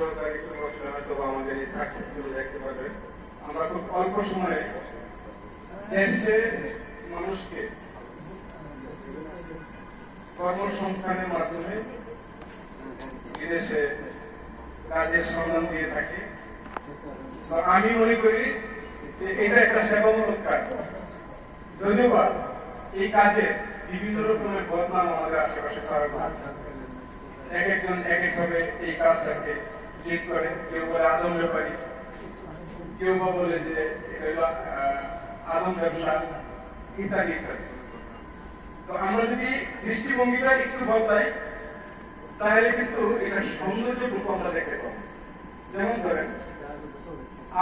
সহকারে একটু বসলে হয়তো আমাদের এই সাকসেসগুলো দেখতে পাবেন আমরা খুব অল্প সময়ে দেশে মানুষকে কর্মসংস্থানের মাধ্যমে বিদেশে কাজের সন্ধান দিয়ে থাকি। আমি মনে করি যে এটা একটা সেবামূলক কাজ। যদিও বা এই কাজে বিভিন্ন রকমের বদনাম আমাদের আশেপাশে এক একজন এক একভাবে এই কাজটাকে ট্রিট করেন কেউ বলে আদম ব্যাপারী, কেউ বা বলে যে আদম ব্যবসা, ইত্যাদি ইত্যাদি। তো আমরা যদি দৃষ্টিভঙ্গিটা একটু বদলাই, তাহলে কিন্তু এটা সৌন্দর্য রূপ আমরা দেখতে পাবো। যেমন ধরেন,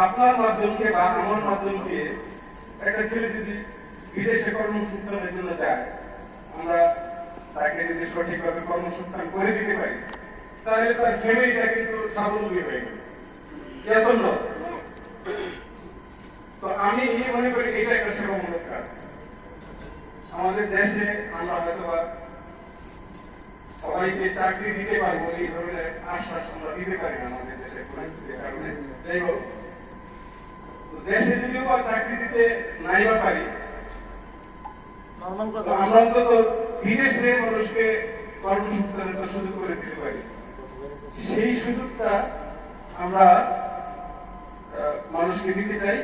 আপনার মাধ্যম দিয়ে বা আমার মাধ্যম দিয়ে একটা ছেলে যদি বিদেশে কর্মসংস্থানের জন্য যায়, আমরা তাকে যদি সঠিকভাবে কর্মসংস্থান করে দিতে পারি তাহলে তার ফ্যামিলিটা কিন্তু স্বাবলম্বী হয়ে গেল। No? তো আমি মনে করি এটা একটা সেবামূলক কাজ। আমাদের দেশে আমরা হয়তো বা সবাইকে চাকরি দিতে পারব এই ধরনের আশ্বাস আমরা দিতে পারি না আমাদের পরিস্থিতির কারণে। যাই হোক দেশে যদিও বা চাকরি দিতে নাই বা পারি আমরা অন্তত বিদেশে মানুষকে কর্মসংস্থানের সুযোগ করে দিতে পারি। সেই সুযোগটা আমরা মানুষকে দিতে চাই।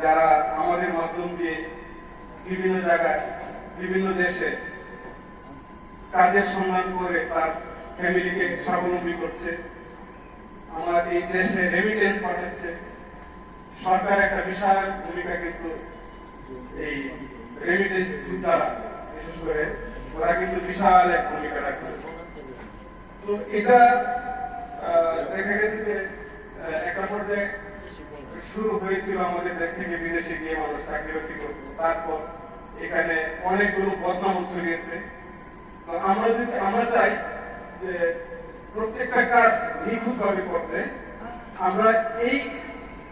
যারা আমাদের মাধ্যম দিয়ে বিভিন্ন জায়গায়, বিভিন্ন দেশে কাজের সন্ধান করে তার ফ্যামিলিকে স্বাবলম্বী করছে। আমার এই দেশে রেমিটেন্স পাঠাচ্ছে। সরকার একটা বিশাল ভূমিকা কিন্তু এই রেমিটেন্স দ্বারা বিশেষ করে ওরা কিন্তু বিশাল এক ভূমিকা রাখতেছে তো এটা দেখা গেছে যে একটা পর্যায়ে শুরু হয়েছিল আমাদের দেশ থেকে বিদেশে গিয়ে মানুষ চাকরি বাকরি করতো। তারপর এখানে অনেকগুলো বদনাম ছড়িয়েছে। তো আমরা যদি, আমরা চাই যে প্রত্যেকটা কাজ নিখুঁত ভাবে করতে, আমরা এই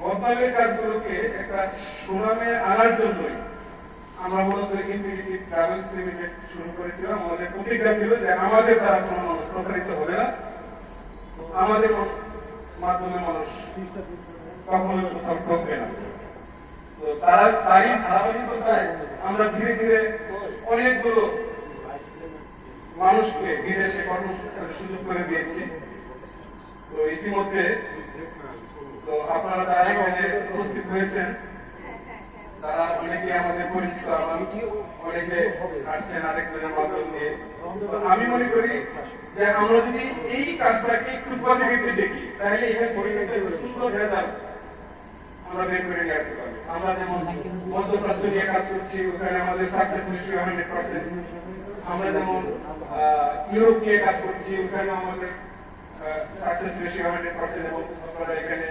বদনামের কাজগুলোকে একটা সুনামে আনার জন্যই আমরা মূলত ইনফিনিটিভ ট্রাভেলস লিমিটেড শুরু করেছিলাম আমাদের প্রতিজ্ঞা ছিল যে আমাদের দ্বারা কোনো মানুষ প্রতারিত হবে না। আমাদের মাধ্যমে মানুষ কখনো কোথাও ঠকবে না। তো তারা, তারই ধারাবাহিকতায় আমরা ধীরে ধীরে অনেকগুলো মানুষকে বিদেশে কর্মসংস্থানের সুযোগ করে দিয়েছি। তো ইতিমধ্যে, তো আপনারা যারা এখানে উপস্থিত হয়েছেন। তারা অনেকে আমাদের পরিচিত, আমার অনেকে আসছেন আরেকজনের মাধ্যম দিয়ে। আমি মনে করি যে আমরা যদি এই কাজটাকে একটু পজিটিভলি দেখি, তাহলে এখানে পরিচিত সুন্দর রেজাল্ট আমরা বের করে নিয়ে আসতে পারব। আমরা যেমন মধ্যপ্রাচ্য নিয়ে কাজ করছি, ওখানে আমাদের সাকসেস রেশিও হান্ড্রেড পার্সেন্ট আমরা যেমন ইউরোপ নিয়ে কাজ করছি, ওখানে আমাদের সাকসেস রেশিও হান্ড্রেড পার্সেন্ট এবং আপনারা এখানে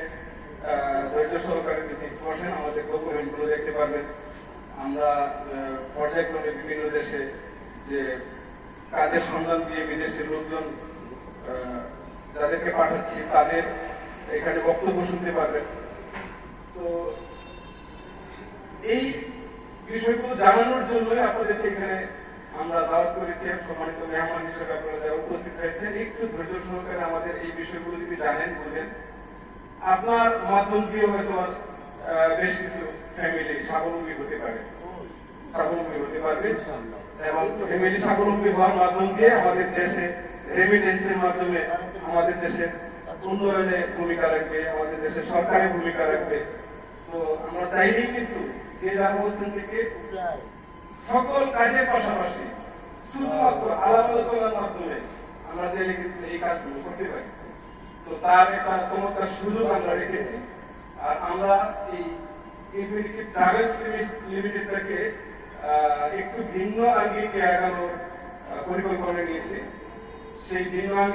ধৈর্য সহকারে বসেন, আমাদের ডকুমেন্টগুলো দেখতে পারবেন। আমরা পর্যায়ক্রমে বিভিন্ন দেশে যে কাজের সন্ধান দিয়ে বিদেশের লোকজন যাদেরকে পাঠাচ্ছি, তাদের এখানে বক্তব্য শুনতে পারবেন। তো এই বিষয়গুলো জানানোর জন্যই আপনাদেরকে এখানে আমরা দাওয়াত করেছি সম্মানিত মেহমান হিসেবে আপনারা যারা উপস্থিত হয়েছেন একটু ধৈর্য সহকারে আমাদের এই বিষয়গুলো যদি জানেন, বুঝেন। আপনার মাধ্যম দিয়ে হয়তো বেশ কিছু ফ্যামিলি স্বাবলম্বী হতে পারে। স্বাবলম্বী হতে পারবে। এবং ফ্যামিলি স্বাবলম্বী হওয়ার মাধ্যম দিয়ে আমাদের দেশে রেমিটেন্সের মাধ্যমে আমাদের দেশের উন্নয়নে ভূমিকা রাখবে, আমাদের দেশের সরকারের ভূমিকা রাখবে। তো আমরা চাইলেই কিন্তু যে যার অবস্থান থেকে সকল কাজের পাশাপাশি শুধুমাত্র আলাপ আলোচনার মাধ্যমে আমরা চাইলে কিন্তু এই কাজগুলো করতে পারি। তো তার একটা চমৎকার সুযোগ আমরা রেখেছি। আর আমরা এই ইনফিনিটি ট্রাভেলস লিমিটেডটাকে আহ, একটু ভিন্ন আঙ্গিকে আগানোর পরিকল্পনা নিয়েছি। সেই ভিন্ন আঙ্গিক